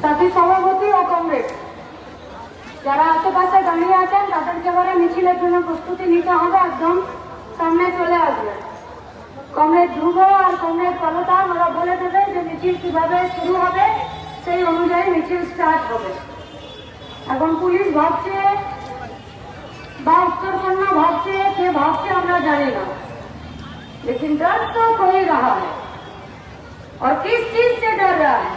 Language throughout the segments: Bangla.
সাথী সভাপতি ও কংগ্রেস। যারা আশেপাশে দাঁড়িয়ে আছেন, তাদেরকে এবারে মিছিলের জন্য প্রস্তুতি নিতে হবে একদম সামনে চলে আসবে। কংগ্রেস ধ্রুব আর কংগ্রেস কলতা ওরা বলে দেবে যে মিছিল কীভাবে শুরু হবে, সেই অনুযায়ী মিছিল স্টার্ট হবে। এখন পুলিশ ভাবছে বা উত্তরকন্যা ভাবছে, সে ভাবছে, আমরা জানি না। লেকিন डर তো कोई रहा হয় और किस चीज़ से डर रहा है?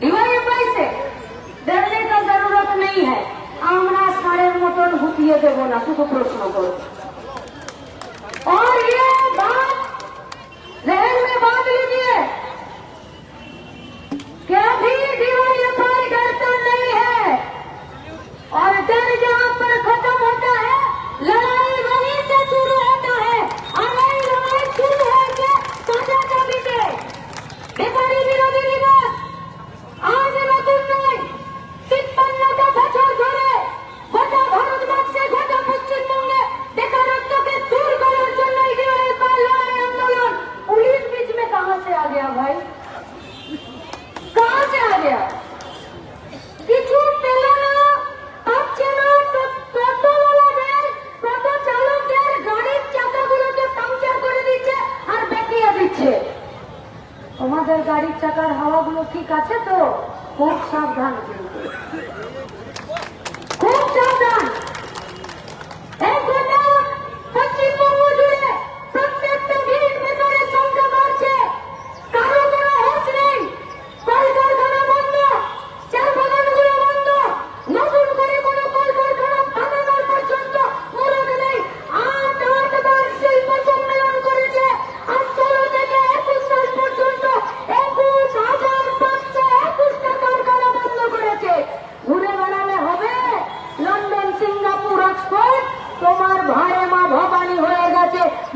डीवाईएफआई से डरने का ज़रूरत नहीं है। आमना सारे मोटन हुतिए देवो ना सुख प्रश्न करो। और ये बात আমাদের গাড়ির চাকার হাওয়াগুলো ঠিক আছে তো? খুব সাবধান। কিন্তু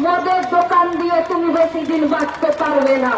মদের দোকান দিয়ে তুমি বেশি দিন বাঁচতে পারবে না।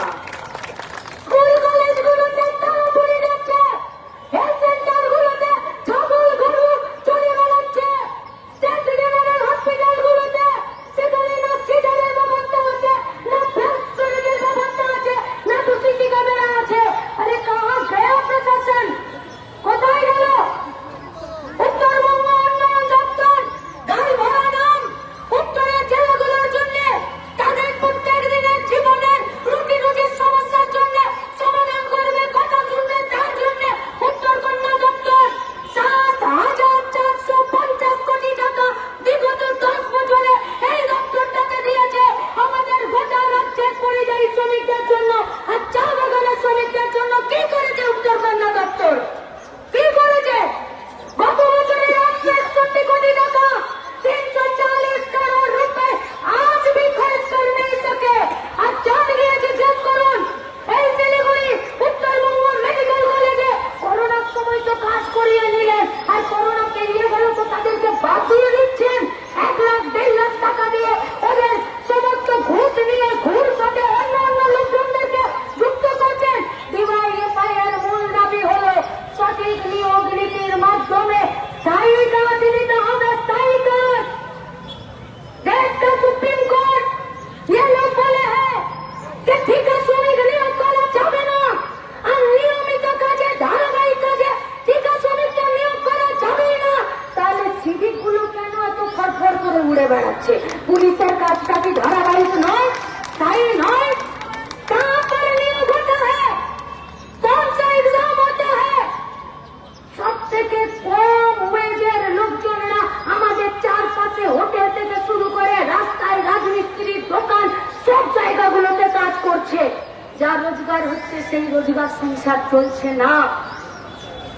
চলছে না।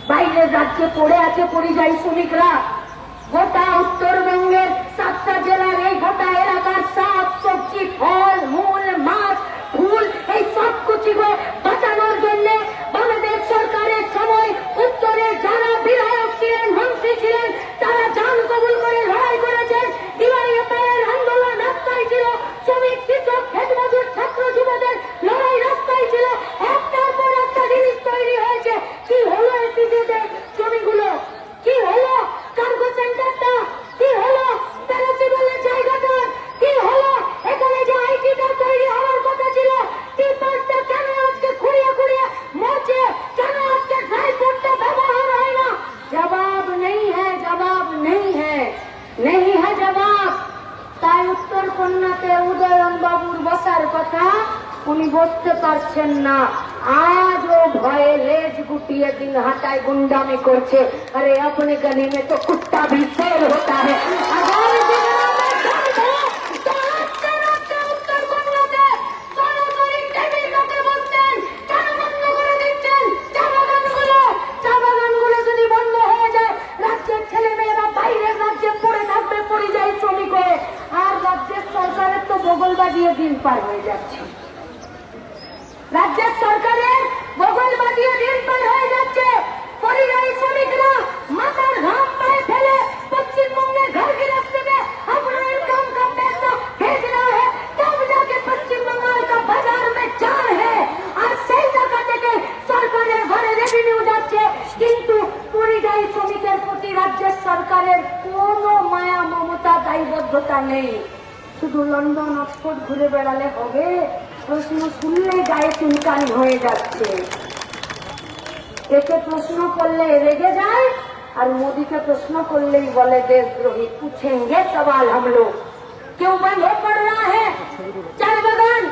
বাইরের রাজ্যে পড়ে আছে পরিযায়ী শ্রমিকরা। গোটা উত্তরবঙ্গের সাতটা জেলার এই গোটা এলাকার শাক সবজি ফল উনি বসতে পারছেন না। আজও ভয়ে লেজ গুটিয়ে দিন হাঁটায় গুন্ডামি করছে। আরে, আপনি গলি তো কুত্তা ভি শের হতা হ্যাঁ শুধু লন্ডন, অক্সফোর্ড ঘুরে বেড়ালে হবে। প্রশ্ন শুনলে গায়ে চুনকানি হয়ে যাচ্ছে। একে প্রশ্ন করলে রেগে যায়, আর মোদীকে প্রশ্ন করলেই বলে, দেশদ্রোহী পুছেন গে সবাল হামলো। কেউ বন্ধ পড় রা হ্যাঁ চাল বাগান।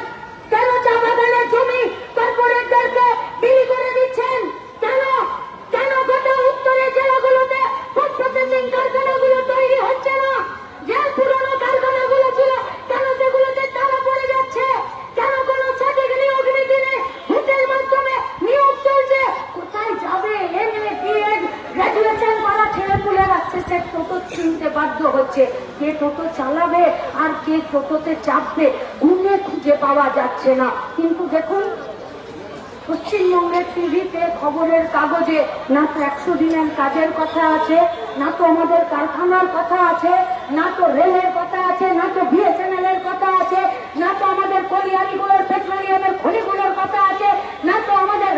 চালাবে আর কে টোটোতে চাপবে গুনে খুঁজে পাওয়া যাচ্ছে না। কিন্তু দেখুন পশ্চিমবঙ্গের টিভিতে খবরের কাগজে না তো একশো দিনের কাজের কথা আছে, না তো আমাদের কারখানার কথা আছে, না তো রেলের কথা আছে, না তো বিএসএনএল এর কথা আছে, না তো আমাদের কলিয়ারিগুলোর পেট্রোলিয়ামের খনিগুলোর কথা আছে, না তো আমাদের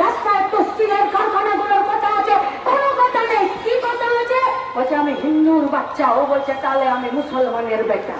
বাচ্চা ও বলছে তাহলে আমি মুসলমানের বেটা।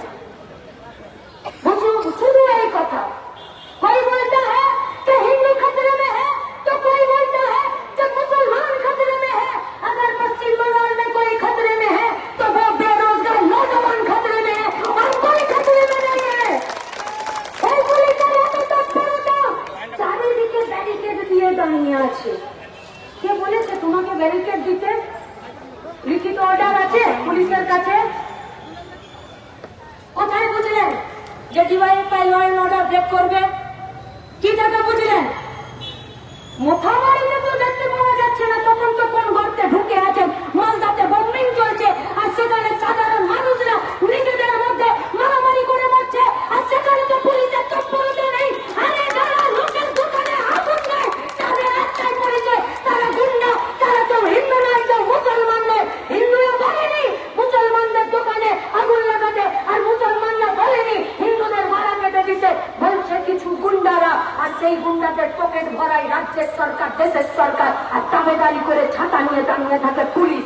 呢，他在孤立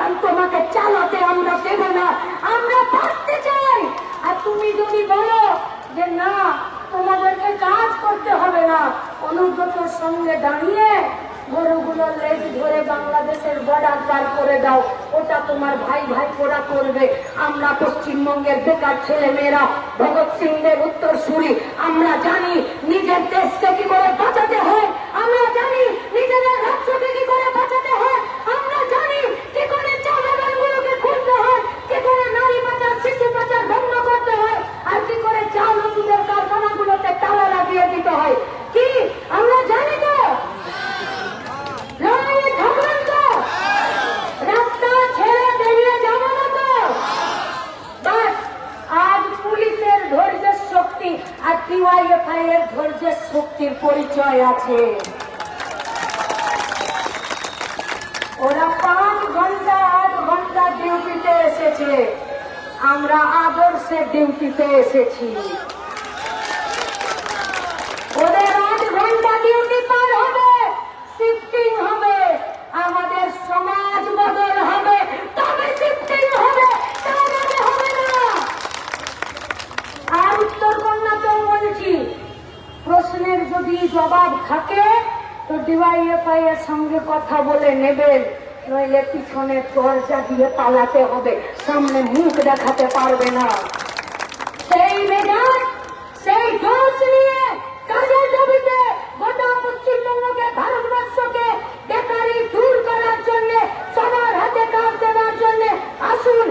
দোকান তোমাকে চালাতে আমরা দেব না। আমরা থাকতে চাই। আর তুমি যদি বলো যে না, তোমাদেরকে কাজ করতে হবে না অনুব্রতর সঙ্গে দাঁড়িয়ে গরুগুলো লেজ ধরে বাংলাদেশের বর্ডার পার করে দাও। ওটা তোমার ভাই ভাই ওরা করবে। আমরা পশ্চিমবঙ্গের বেকার ছেলে মেয়েরা ভগৎ সিং দেব উত্তর সুরি আমরা পরিচয় আছে। ওরা পাঁচ ঘণ্টা আট ঘণ্টা ডিউটিতে এসেছে। আমরা আদর্শের ডিউটিতে এসেছি ওদের আট ঘণ্টা ডিউটি পার হবে শিফটিং হবে আমাদের সমাজ বদল হবে তবে শিফটিং হবে তার আগে হবে না আর উত্তর কন্যাতেও বলছি প্রশ্নের যদি জবাব থাকে, তো ডিওয়াইএফআই এর সঙ্গে কথা বলে নেবেন নইলে পিছনে দরজা দিয়ে পালাতে হবে। সামনে মুখ দেখাতে পারবে না। সেই মেজাজ সেই জোশ নিয়ে কাজের জমিতে গোটা পশ্চিমবঙ্গকে, ভারতবর্ষকে বেকারি দূর করার জন্য, সবার হাতে কাজ দেওয়ার জন্য আসুন